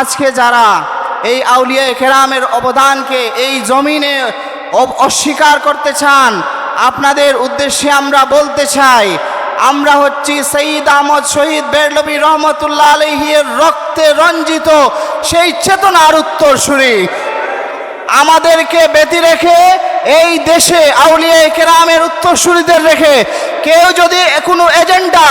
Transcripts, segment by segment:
আজকে যারা এই আউলিয়া কেরামের অবদানকে এই জমিনে অস্বীকার করতে চান, আপনাদের উদ্দেশ্যে আমরা বলতে চাই, আমরা হচ্ছি সঈদ আহমদ শহীদ বেরলবী রহমতুল্লাহ আলহির রক্তে রঞ্জিত, সেই চেতনার উত্তরসূরি। আমাদেরকে ব্যতি রেখে এই দেশে আউলিয়া কেরামের উত্তরসূরিদের রেখে কেউ যদি কোনো এজেন্ডা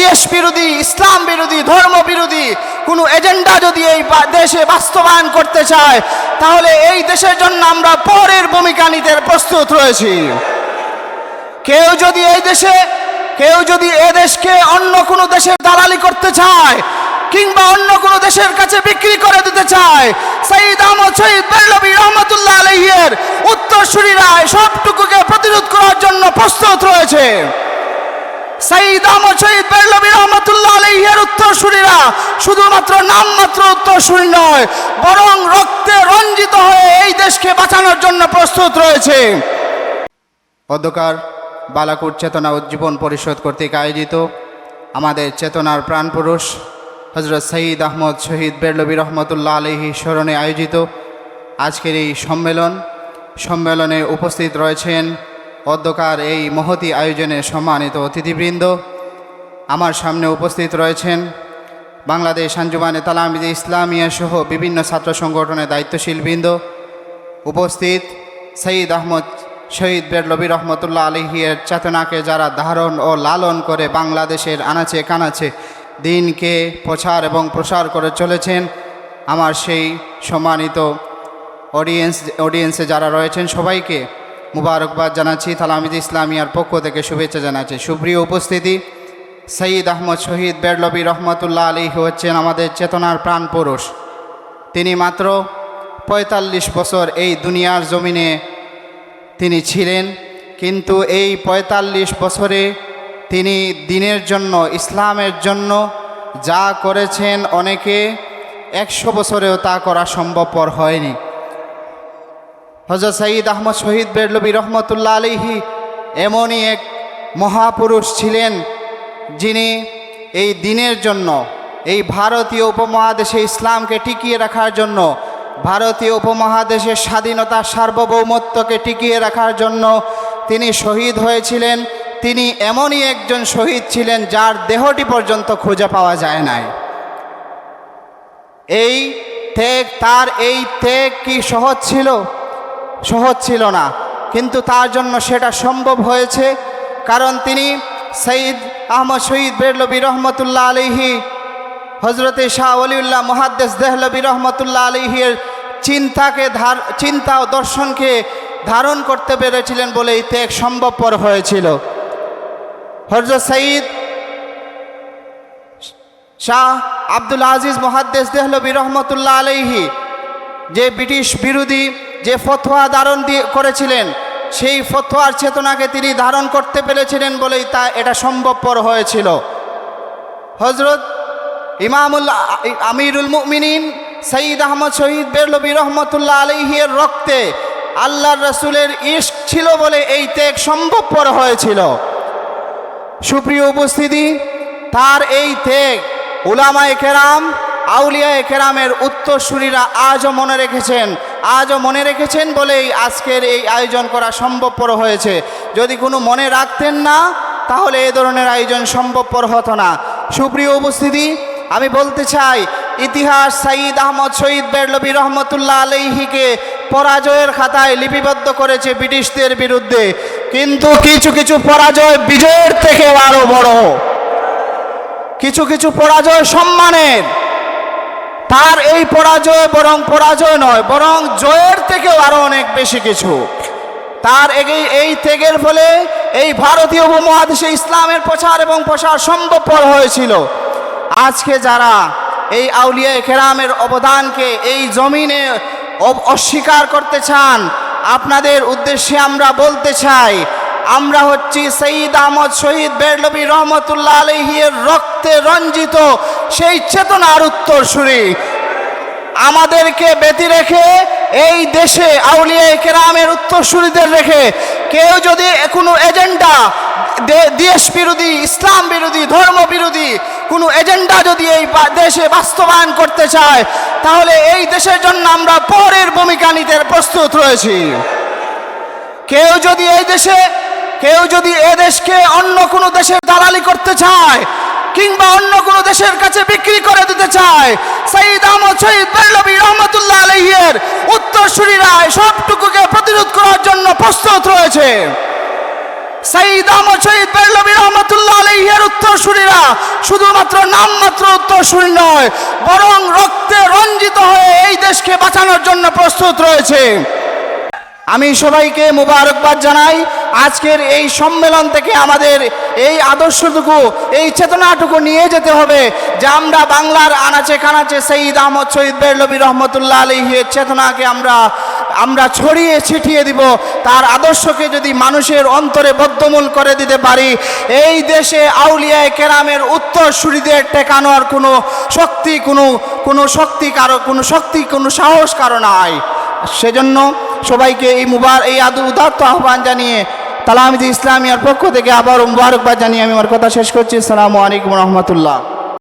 দেশ বিরোধী, ইসলাম বিরোধী, ধর্ম বিরোধী কোনো এজেন্ডা যদি এই দেশে বাস্তবায়ন করতে চায়, তাহলে এই দেশের জন্য আমরা পরের ভূমিকা নিতে প্রস্তুত রয়েছি। কেউ যদি এই দেশে, কেউ যদি এ দেশকে অন্য কোনো দেশের দালালি করতে চায়, কিংবা অন্য কোনো দেশের কাছে বিক্রি করে দিতে চায় সঈদ আহমদ, শহীদ বেল্লবী রহমতুল্লাহ আলহিয়ের উত্তরসূরিরা সবটুকুকে প্রতিরোধ করার জন্য প্রস্তুত রয়েছে। সঈদ আহমদ, শহীদ বেল্লবী রহমতুল্লাহ আলহিয়ের উত্তরসূরিরা শুধুমাত্র নামমাত্র উত্তরসূরি নয়, বরং রক্তে রঞ্জিত হয়ে এই দেশকে বাঁচানোর জন্য প্রস্তুত রয়েছে। অধ্যকার বালাকুট চেতনা উজ্জীবন পরিষদ কর্তৃক আয়োজিত আমাদের চেতনার প্রাণপুরুষ হজরত সঈদ আহমদ শহীদ বেরলবী রহমতুল্লাহ আলহি স্মরণে আয়োজিত আজকের এই সম্মেলন। সম্মেলনে উপস্থিত রয়েছেন অধ্যকার এই মহতি আয়োজনে সম্মানিত অতিথিবৃন্দ। আমার সামনে উপস্থিত রয়েছেন বাংলাদেশ আঞ্জুমানে তালামিদ ইসলামিয়া সহ বিভিন্ন ছাত্র সংগঠনের দায়িত্বশীল বৃন্দ উপস্থিত। সঈদ আহমদ, শহীদ বেরলবী রহমতুল্লাহ আলহিয়ের চেতনাকে যারা ধারণ ও লালন করে বাংলাদেশের আনাচে কানাচে দিনকে প্রচার এবং প্রসার করে চলেছেন, আমার সেই সম্মানিত অডিয়েন্স, অডিয়েন্সে যারা রয়েছেন সবাইকে মুবারকবাদ জানাচ্ছি। তালামিদ ইসলামিয়ার পক্ষ থেকে শুভেচ্ছা জানাচ্ছি। সুপ্রিয় উপস্থিতি সঈদ আহমদ শহীদ বেরলবী রহমতুল্লাহ আলী হচ্ছেন আমাদের চেতনার প্রাণ পুরুষ। তিনি মাত্র পঁয়তাল্লিশ বছর এই দুনিয়ার জমিনে তিনি ছিলেন, কিন্তু এই পঁয়তাল্লিশ বছরে তিনি দিনের জন্য, ইসলামের জন্য যা করেছেন অনেকে একশো বছরেও তা করা সম্ভবপর হয়নি। হজরত সঈদ আহমদ শহীদ বেরলবী রহমতুল্লাহ আলিহি এমনই এক মহাপুরুষ ছিলেন যিনি এই দিনের জন্য, এই ভারতীয় উপমহাদেশে ইসলামকে টিকিয়ে রাখার জন্য, ভারতীয় উপমহাদেশের স্বাধীনতা সার্বভৌমত্বকে টিকিয়ে রাখার জন্য তিনি শহীদ হয়েছিলেন, তিনি এমনই একজন শহীদ ছিলেন যার দেহটি পর্যন্ত খুঁজে পাওয়া যায় নাই। এই ত্যাগ, তার এই ত্যাগ কি সহজ ছিল? সহজ ছিল না, কিন্তু তার জন্য সেটা সম্ভব হয়েছে, কারণ তিনি সঈদ আহমদ শহীদ বেরলবী রহমতুল্লাহ আলিহি হজরতে শাহ অলিউল্লাহ মহাদ্দেশ দেহলবি রহমতুল্লাহ আলিহির চিন্তাকে ধার, চিন্তা ও দর্শনকে ধারণ করতে পেরেছিলেন বলে এই ত্যাগ সম্ভবপর হয়েছিল। হজরত সঈদ শাহ আব্দুল আজিজ মহাদ্দেশ দেহলবী রহমতুল্লাহ আলাইহি, যে ব্রিটিশ বিরোধী যে ফতোয়া ধারণ দিয়ে করেছিলেন সেই ফতোয়ার চেতনাকে তিনি ধারণ করতে পেরেছিলেন বলেই তা, এটা সম্ভবপর হয়েছিল। হজরত ইমামুল আমিরুল মুমিনিন সঈদ আহমদ শহীদ বেরলবী রহমতুল্লাহ আলহিয়ের রক্তে আল্লাহর রসুলের ইস্ক ছিল বলে এই ত্যাগ সম্ভবপর হয়েছিল। সুপ্রিয় উপস্থিতি, তার এই ত্যাগ উলামায়ে কেরাম আউলিয়ায়ে কেরামের উত্তরসূরিরা আজও মনে রেখেছেন, আজও মনে রেখেছেন বলেই আজকের এই আয়োজন করা সম্ভবপর হয়েছে। যদি কোনো মনে রাখতেন না, তাহলে এ ধরনের আয়োজন সম্ভবপর হতো না। সুপ্রিয় উপস্থিতি, আমি বলতে চাই, ইতিহাস সাঈদ আহমদ শহীদ বেরলবী রহমতুল্লাহ আলহিকে পরাজয়ের খাতায় লিপিবদ্ধ করেছে ব্রিটিশদের বিরুদ্ধে। কিন্তু কিছু কিছু পরাজয় বিজয়ের থেকে আরও বড়। কিছু কিছু পরাজয় সম্মানের তার এই পরাজয় বরং পরাজয় নয়, বরং জয়ের থেকেও আরও অনেক বেশি কিছু। তার এই এই ত্যাগের ফলে এই ভারতীয় উপমহাদেশে ইসলামের প্রচার এবং প্রসার সম্ভবপর হয়েছিল। আজকে যারা এই আউলিয়া কেরামের অবদানকে এই জমিনে অস্বীকার করতে চান, আপনাদের উদ্দেশ্যে আমরা বলতে চাই, আমরা হচ্ছি সঈদ আহমদ শহীদ বেরলবী রহমতুল্লাহ আলহিয়ের রক্তে রঞ্জিত সেই চেতনার উত্তরসূরি। আমাদেরকে ব্যতি রেখে এই দেশে আউলিয়া কেরামের উত্তরসূরিদের রেখে কেউ যদি কোনো এজেন্ডা দেশ বিরোধী, ইসলাম বিরোধী, ধর্ম বিরোধী, কোনো এজেন্ডা যদি এই দেশে বাস্তবায়ন করতে চায়, তাহলে এই দেশের জন্য আমরা পরের ভূমিকা নিতে প্রস্তুত রয়েছি। কেউ যদি এই দেশে, কেউ যদি এ দেশকে অন্য কোনো দেশে দালালি করতে চায় কিংবা অন্য কোনো দেশের কাছে বিক্রি করে দিতে চায়। সঈদ আহমদ শহীদ বেরলবী রহমতুল্লাহ আলহিয়ের উত্তরসূরিরা সবটুকুকে প্রতিরোধ করার জন্য প্রস্তুত রয়েছে। সঈদ আহমদ শহীদ বেরলবী রহমতুল্লাহ আলহিয়ের উত্তরসূরিরা শুধুমাত্র নামমাত্র উত্তরসূরি নয়, বরং রক্তে রঞ্জিত হয়ে এই দেশকে বাঁচানোর জন্য প্রস্তুত রয়েছে। আমি সবাইকে মুবারকবাদ জানাই। আজকের এই সম্মেলন থেকে আমাদের এই আদর্শটুকু, এই চেতনাটুকু নিয়ে যেতে হবে যে আমরা বাংলার আনাচে কানাচে সঈদ আহমদ শহীদ বেরলবী রহমতুল্লাহ আলহির চেতনাকে আমরা আমরা ছড়িয়ে ছিটিয়ে দিব। তার আদর্শকে যদি মানুষের অন্তরে বদ্ধমূল করে দিতে পারি, এই দেশে আউলিয়ায় কেরামের উত্তর সুরিদের টেকানোর কোনো শক্তি, কোনো কোনো শক্তি কারও, কোনো শক্তি, কোনো সাহস কারও নাই। সেজন্য সবাইকে এই মুবার, এই আদু উদাত্ত আহ্বান জানিয়ে তালামিদ ইসলামিয়ার পক্ষ থেকে আবার মুবারকবাদ জানিয়ে আমি আমার কথা শেষ করছি। সালামু আলাইকুম রহমতুল্লাহ।